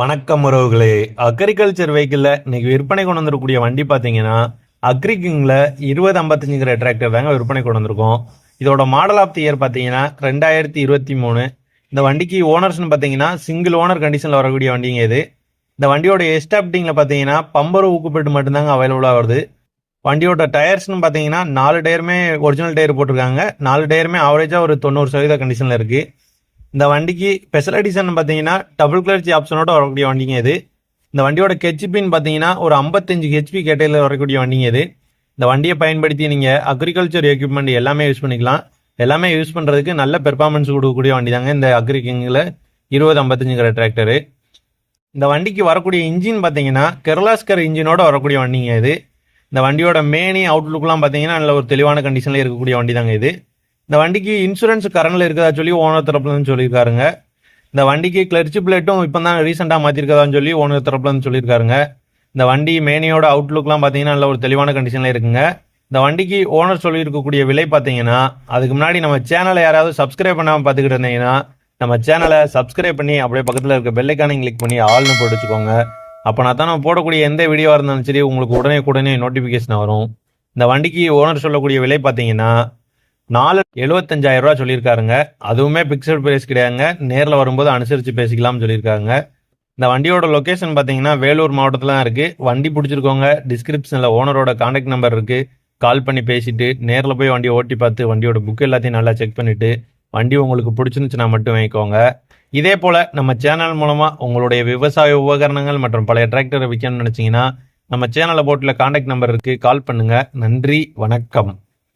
வணக்கம் உறவுகளே. அக்ரிகல்ச்சர் வெஹிக்கிளில் இன்னைக்கு விற்பனை கொண்டு வந்திருக்கக்கூடிய வண்டி பார்த்தீங்கன்னா அக்ரிகிங்கில் இருபது ஐம்பத்தஞ்சுங்கிற டிராக்டர் தாங்க விற்பனை கொண்டு வந்திருக்கோம். இதோட மாடல் ஆஃப் தி இயர் பார்த்தீங்கன்னா ரெண்டாயிரத்தி இருபத்தி மூணு. இந்த வண்டிக்கு ஓனர்ஸ்னு பார்த்தீங்கன்னா சிங்கிள் ஓனர் கண்டிஷனில் வரக்கூடிய வண்டிங்க இது. இந்த வண்டியோட எஸ்டாப்டிங்கில் பார்த்தீங்கன்னா பம்பர் ஊக்குப்பட்டு மட்டும்தாங்க அவைலபிளாக வருது. வண்டியோட டயர்ஸ்னு பார்த்தீங்கன்னா நாலு டயருமே ஒரிஜினல் டயர் போட்டிருக்காங்க. நாலு டயருமே ஆவரேஜாக ஒரு தொண்ணூறு சதவீத கண்டிஷனில் இருக்குது இந்த வண்டிக்கு ஸ்பெஷலைடிசன் பார்த்தீங்கன்னா டபுள் கிளர்ச்சி ஆப்ஷனோட வரக்கூடிய வண்டிங்க இது. இந்த வண்டியோட ஹெச்பின்னு பார்த்தீங்கன்னா ஒரு ஐம்பத்தஞ்சு ஹெச்பி கேட்டையில் வரக்கூடிய வண்டிங்க இது. இந்த வண்டியை பயன்படுத்தி நீங்கள் அக்ரிகல்ச்சர் எக்யூப்மெண்ட் எல்லாமே யூஸ் பண்ணிக்கலாம். எல்லாமே யூஸ் பண்ணுறதுக்கு நல்ல பெர்ஃபார்மன்ஸ் கொடுக்கக்கூடிய வண்டி தாங்க இந்த அக்ரிகிங்கில் இருபது ஐம்பத்தஞ்சுங்கிற டிராக்டரு இந்த வண்டிக்கு வரக்கூடிய இன்ஜின் பார்த்தீங்கன்னா கெர்லாஸ்கர் இன்ஜினோட வரக்கூடிய வண்டிங்க இது. இந்த வண்டியோட மேனி அவுட்லுக்லாம் பார்த்தீங்கன்னா நல்ல ஒரு தெளிவான கண்டிஷனில் இருக்கக்கூடிய வண்டி தாங்க இது. இந்த வண்டிக்கு இன்சூரன்ஸ் கரண்டில் இருக்கிறதா சொல்லி ஓனர் தரப்புலன்னு சொல்லியிருக்காருங்க. இந்த வண்டிக்கு கிளர்ச்சி பிளேட்டும் இப்போ தான் ரீசெண்டாக மாற்றிருக்கதான்னு சொல்லி ஓனர் தரப்புலன்னு சொல்லியிருக்காருங்க. இந்த வண்டி மேனியோட அவுட்லுக்லாம் பார்த்தீங்கன்னா நல்ல ஒரு தெளிவான கண்டிஷனில் இருக்குங்க. இந்த வண்டிக்கு ஓனர் சொல்லியிருக்கக்கூடிய விலை பார்த்தீங்கன்னா அதுக்கு முன்னாடி நம்ம சேனலை யாராவது சப்ஸ்கிரைப் பண்ணாமல் பார்த்துக்கிட்டு இருந்தீங்கன்னா நம்ம சேனலை சப்ஸ்கிரைப் பண்ணி அப்படியே பக்கத்தில் இருக்க பெல்லைக்கானையும் கிளிக் பண்ணி ஆல்னு போட்டு வச்சுக்கோங்க நான் தான் நம்ம போடக்கூடிய எந்த வீடியோவாக இருந்தாலும் சரி உங்களுக்கு உடனே உடனே நோட்டிஃபிகேஷன் வரும். இந்த வண்டிக்கு ஓனர் சொல்லக்கூடிய விலை பார்த்தீங்கன்னா நாலு எழுபத்தஞ்சாயிரம் ரூபா சொல்லியிருக்காருங்க. அதுவுமே பிக்சட் பிரைஸ் கிடையாதுங்க. நேரில் வரும்போது அனுசரித்து பேசிக்கலாம்னு சொல்லியிருக்காங்க. இந்த வண்டியோட லொக்கேஷன் பார்த்தீங்கன்னா வேலூர் மாவட்டத்தில் தான் இருக்குது வண்டி பிடிச்சிருக்கோங்க டிஸ்கிரிப்ஷனில் ஓனரோட காண்டாக்ட் நம்பர் இருக்குது கால் பண்ணி பேசிட்டு நேரில் போய் வண்டியை ஓட்டி பார்த்து வண்டியோட புக் எல்லாத்தையும் நல்லா செக் பண்ணிவிட்டு வண்டி உங்களுக்கு பிடிச்சிருந்துச்சுன்னா மட்டும் வாங்கிக்கோங்க. இதே போல் நம்ம சேனல் மூலமாக உங்களுடைய விவசாய உபகரணங்கள் மற்றும் பழைய டிராக்டரை விற்கணும்னு நினச்சிங்கன்னா நம்ம சேனலை போட்டில் காண்டாக்ட் நம்பர் இருக்குது கால் பண்ணுங்கள் நன்றி வணக்கம்.